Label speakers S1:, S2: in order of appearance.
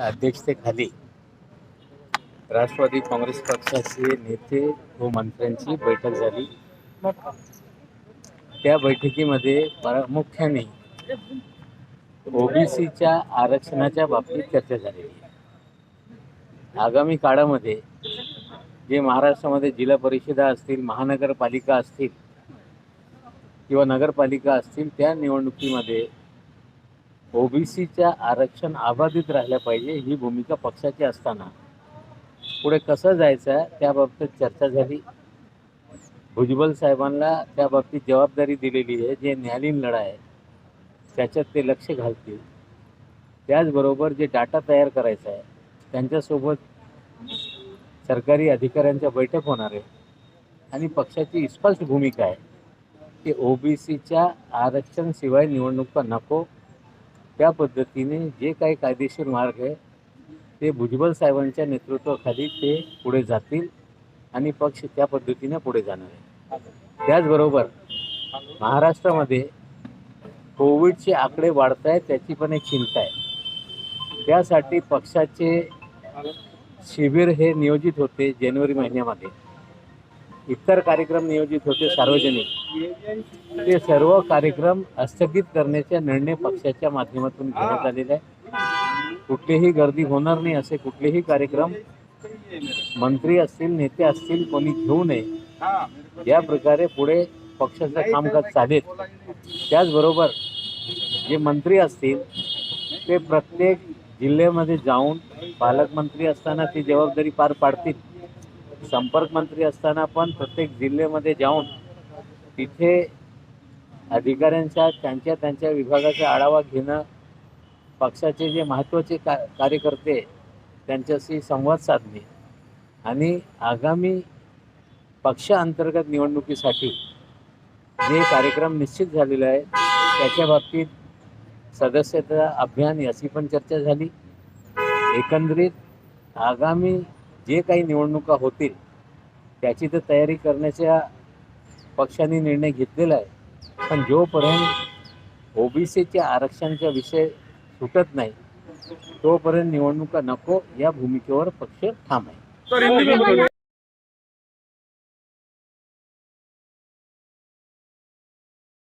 S1: अध्यक्षतेखाली राष्ट्रवादी काँग्रेस पक्षाचे नेते व मंत्र्यांची बैठक झाली. त्या बैठकीमध्ये प्रामुख्याने ओबीसीच्या आरक्षणाच्या बाबतीत चर्चा झालेली आहे. आगामी काळामध्ये जे महाराष्ट्रामध्ये जिल्हा परिषदा असतील महानगरपालिका असतील किंवा नगरपालिका असतील त्या निवडणुकीमध्ये ओबीसीच्या आरक्षण अबाधित राहिलं पाहिजे ही भूमिका पक्षाची असताना. पुढे कसं जायचं आहे त्याबाबतीत चर्चा झाली. भुजबल साहेबांना त्या बाबतीत जबाबदारी दिलेली आहे. जे न्यायालयीन लढा आहे त्याच्यात ते लक्ष घालतील. त्याचबरोबर जे डाटा तयार करायचा आहे त्यांच्यासोबत सरकारी अधिकाऱ्यांच्या बैठक होणार आहे. आणि पक्षाची स्पष्ट भूमिका आहे की ओबीसीच्या आरक्षणशिवाय निवडणुका नको त्या पद्धतीने जे काही कायदेशीर मार्ग आहे ते भुजबल साहेबांच्या नेतृत्वाखाली ते पुढे जातील आणि पक्ष त्या पद्धतीने पुढे जाणार आहे. त्याचबरोबर महाराष्ट्रामध्ये कोविडचे आकडे वाढत आहेत त्याची पण एक चिंता आहे. त्यासाठी पक्षाचे शिबिर हे नियोजित होते जानेवारी महिन्यामध्ये. इतर कार्यक्रम नियोजित होते सार्वजनिक. ते सर्व कार्यक्रम स्थगित करण्याचा निर्णय पक्षाच्या माध्यमातून घेण्यात आलेला आहे कुठलीही गर्दी होणार नाही असे कुठलेही कार्यक्रम मंत्री असतील नेते असतील कोणी घेऊ नये. या प्रकारे पुढे पक्षाचं कामकाज चालेल. त्याचबरोबर जे मंत्री असतील ते प्रत्येक जिल्ह्यामध्ये जाऊन पालकमंत्री असताना ती जबाबदारी पार पाडतील. संपर्क मंत्री असताना पण प्रत्येक जिल्ह्यामध्ये जाऊन तिथे अधिकाऱ्यांचा त्यांच्या त्यांच्या विभागाचा आढावा घेणं पक्षाचे जे महत्त्वाचे का कार्यकर्ते त्यांच्याशी संवाद साधणे आणि आगामी पक्षांतर्गत निवडणुकीसाठी जे कार्यक्रम निश्चित झालेले आहे त्याच्या बाबतीत सदस्यता अभियान याची पण चर्चा झाली. एकंदरीत आगामी जे काही निवडणुका होतील त्याची तर तयारी करण्याच्या पक्षाने निर्णय घेतलेला आहे. पण जोपर्यंत ओबीसीच्या आरक्षणाचा विषय सुटत नाही तोपर्यंत निवडणुका नको या भूमिकेवर पक्ष ठाम आहे.